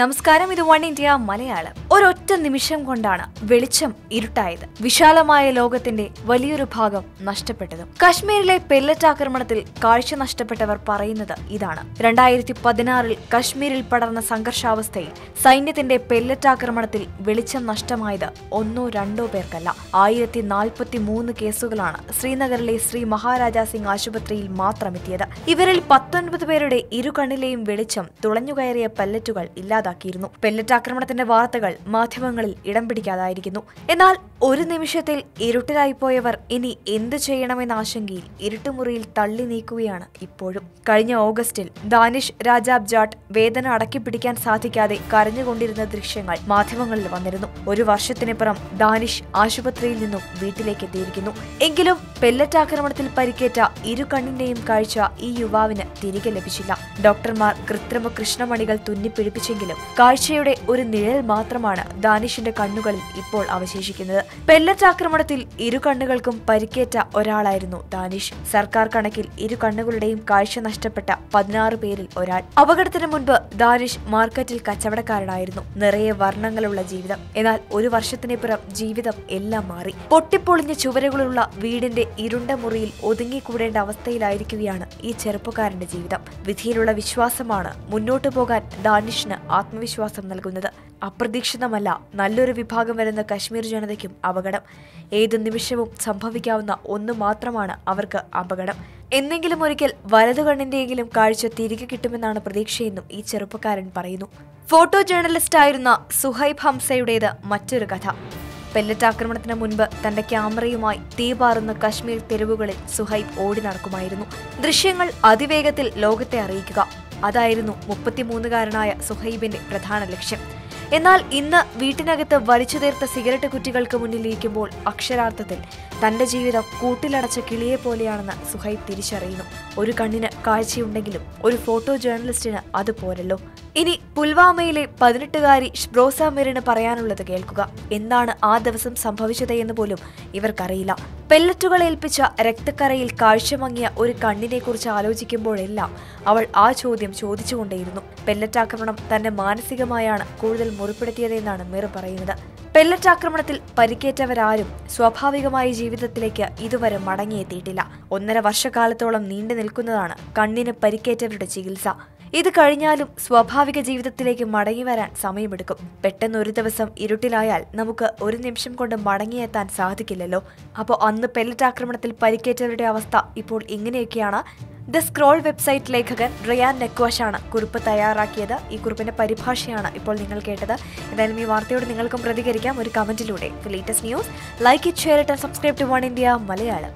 നമസ്കാരം ഇത് one India Malayalam. ഒരൊറ്റ നിമിഷം കൊണ്ടാണ് വെളിച്ചം ഇരുട്ടായത്. വിശാലമായ ലോകത്തിന്റെ വലിയൊരു ഭാഗം നഷ്ടപ്പെട്ടത്. കശ്മീരിലെ പെല്ലറ്റ് ആക്രമണത്തിൽ കാഴ്ച നഷ്ടപ്പെട്ടവർ പറയുന്നത് ഇതാണ്. രണ്ടായിരത്തി പതിനാറിൽ കശ്മീരിൽ പടർന്ന സംഘർഷാവസ്ഥയിൽ സൈന്യത്തിന്റെ പെല്ലറ്റ് ആക്രമണത്തിൽ വെളിച്ചം നഷ്ടമായത് ഒന്നോ രണ്ടോ പേർക്കല്ല. ആയിരത്തി നാൽപ്പത്തി മൂന്ന് കേസുകളാണ് ശ്രീനഗറിലെ ശ്രീ മഹാരാജാ സിംഗ് ആശുപത്രിയിൽ മാത്രം എത്തിയത് ഇവരിൽ പത്തൊൻപത് പേരുടെ ഇരു കണ്ണിലെയും വെളിച്ചം തുളഞ്ഞുകയറിയ പെല്ലറ്റുകൾ ഇല്ലാതാക്കിയിരുന്നു. പെല്ലറ്റ് ആക്രമണത്തിന്റെ വാർത്തകൾ മാധ്യമങ്ങളിൽ ഇടം പിടിക്കാതായിരിക്കുന്നു. എന്നാൽ ഒരു നിമിഷത്തിൽ ഇരുട്ടിലായിപ്പോയവർ ഇനി എന്തു ചെയ്യണമെന്ന ആശങ്കയിൽ ഇരുട്ടുമുറിയിൽ തള്ളി നീക്കുകയാണ് ഇപ്പോഴും. കഴിഞ്ഞ ഓഗസ്റ്റിൽ ദാനിഷ് രാജാബ് ജാട്ട് വേദന അടക്കി പിടിക്കാൻ സാധിക്കാതെ കരഞ്ഞുകൊണ്ടിരുന്ന ദൃശ്യങ്ങൾ മാധ്യമങ്ങളിൽ വന്നിരുന്നു. ഒരു വർഷത്തിനിപ്പുറം ദാനിഷ് ആശുപത്രിയിൽ നിന്നും വീട്ടിലേക്ക് എത്തിയിരിക്കുന്നു. എങ്കിലും പെല്ലറ്റ് ആക്രമണത്തിൽ പരിക്കേറ്റ ഇരു കണ്ണിന്റെയും കാഴ്ച ഈ യുവാവിന് തിരികെ ലഭിച്ചില്ല. ഡോക്ടർമാർ കൃത്രിമ കൃഷ്ണമണികൾ തുന്നിപ്പിടിപ്പിച്ചെങ്കിലും കാഴ്ചയുടെ ഒരു നിഴൽ മാത്രമാണ് ദാനിഷിന്റെ കണ്ണുകളിൽ ഇപ്പോൾ അവശേഷിക്കുന്നത്. പെല്ലറ്റ് ആക്രമണത്തിൽ ഇരു കണ്ണുകൾക്കും പരിക്കേറ്റ ഒരാളായിരുന്നു ദാനിഷ്. സർക്കാർ കണക്കിൽ ഇരു കണ്ണുകളുടെയും കാഴ്ച നഷ്ടപ്പെട്ട പതിനാറ് പേരിൽ ഒരാൾ. അപകടത്തിന് മുൻപ് ദാനിഷ് മാർക്കറ്റിൽ കച്ചവടക്കാരനായിരുന്നു. നിറയെ വർണങ്ങളുള്ള ജീവിതം. എന്നാൽ ഒരു വർഷത്തിനപ്പുറം ജീവിതം എല്ലാം മാറി. പൊട്ടിപ്പൊളിഞ്ഞ ചുവരുകളുള്ള വീടിന്റെ ഇരുണ്ട മുറിയിൽ ഒതുങ്ങിക്കൂടേണ്ട അവസ്ഥയിലായിരിക്കുകയാണ് ഈ ചെറുപ്പക്കാരന്റെ ജീവിതം. വിധിയിലുള്ള വിശ്വാസമാണ് മുന്നോട്ടു പോകാൻ ദാനിഷിന് ആത്മവിശ്വാസം നൽകുന്നത്. അപ്രതീക്ഷിതമല്ല നല്ലൊരു വിഭാഗം വരുന്ന കശ്മീർ ജനതയ്ക്കും അപകടം. ഏത് നിമിഷവും സംഭവിക്കാവുന്ന ഒന്ന് മാത്രമാണ് അവർക്ക് അപകടം. എന്നെങ്കിലും ഒരിക്കൽ വലതു കണ്ണിന്റെയെങ്കിലും കാഴ്ച തിരികെ കിട്ടുമെന്നാണ് പ്രതീക്ഷയെന്നും ഈ ചെറുപ്പക്കാരൻ പറയുന്നു. ഫോട്ടോ ജേർണലിസ്റ്റ് ആയിരുന്ന സുഹൈബ് ഹംസയുടേത് മറ്റൊരു കഥ. പെല്ലറ്റ് ആക്രമണത്തിന് മുൻപ് തന്റെ ക്യാമറയുമായി തീപാറുന്ന കശ്മീർ തെരുവുകളിൽ സുഹൈബ് ഓടി നടക്കുമായിരുന്നു. ദൃശ്യങ്ങൾ അതിവേഗത്തിൽ ലോകത്തെ അറിയിക്കുക. അതായിരുന്നു മുപ്പത്തിമൂന്നുകാരനായ സുഹൈബിന്റെ പ്രധാന ലക്ഷ്യം. എന്നാൽ ഇന്ന് വീട്ടിനകത്ത് വലിച്ചു തീർത്ത സിഗരറ്റ് കുറ്റികൾക്ക് മുന്നിലിരിക്കുമ്പോൾ അക്ഷരാർത്ഥത്തിൽ തന്റെ ജീവിതം കൂട്ടിലടച്ച കിളിയെ പോലെയാണെന്ന് സുഹൈബ് തിരിച്ചറിയുന്നു. ഒരു കണ്ണിന് കാഴ്ചയുണ്ടെങ്കിലും ഒരു ഫോട്ടോ ജേർണലിസ്റ്റിന് അത് പോരല്ലോ. ഇനി പുൽവാമയിലെ പതിനെട്ടുകാരി ഷ്ബ്രോസ മിറിന് പറയാനുള്ളത് കേൾക്കുക. എന്താണ് ആ ദിവസം സംഭവിച്ചത് എന്ന് പോലും ഇവർക്കറിയില്ല. പെല്ലറ്റുകൾ ഏൽപ്പിച്ച രക്തക്കറയിൽ കാഴ്ചമങ്ങിയ ഒരു കണ്ണിനെക്കുറിച്ച് ആലോചിക്കുമ്പോഴെല്ലാം അവൾ ആ ചോദ്യം ചോദിച്ചുകൊണ്ടേയിരുന്നു. പെല്ലറ്റ് ആക്രമണം തന്നെ മാനസികമായാണ് കൂടുതൽ മുറിപ്പെടുത്തിയതെന്നാണ് മിറ പറയുന്നത്. പെല്ലറ്റ് ആക്രമണത്തിൽ പരിക്കേറ്റവരാരും സ്വാഭാവികമായ ജീവിതത്തിലേക്ക് ഇതുവരെ മടങ്ങിയെത്തിയിട്ടില്ല. ഒന്നര വർഷക്കാലത്തോളം നീണ്ടു നിൽക്കുന്നതാണ് കണ്ണിന് പരിക്കേറ്റവരുടെ ചികിത്സ. ഇത് കഴിഞ്ഞാലും സ്വാഭാവിക ജീവിതത്തിലേക്ക് മടങ്ങി വരാൻ സമയമെടുക്കും. പെട്ടെന്ന് ഒരു ദിവസം ഇരുട്ടിലായാൽ നമുക്ക് ഒരു നിമിഷം കൊണ്ട് മടങ്ങിയെത്താൻ സാധിക്കില്ലല്ലോ. അപ്പോൾ അന്ന് പെല്ലറ്റ് ആക്രമണത്തിൽ പരിക്കേറ്റവരുടെ അവസ്ഥ ഇപ്പോൾ ഇങ്ങനെയൊക്കെയാണ്. ദ സ്ക്രോൾ വെബ്സൈറ്റ് ലേഖകൻ റിയാൻ നെക്വാഷാണ് കുറിപ്പ് തയ്യാറാക്കിയത്. ഈ കുറിപ്പിന്റെ പരിഭാഷയാണ് ഇപ്പോൾ നിങ്ങൾ കേട്ടത്. എന്തായാലും ഈ വാർത്തയോട് നിങ്ങൾക്കും പ്രതികരിക്കാം. ഒരു കമന്റിലൂടെ latest news like it share it subscribe to one India Malayalam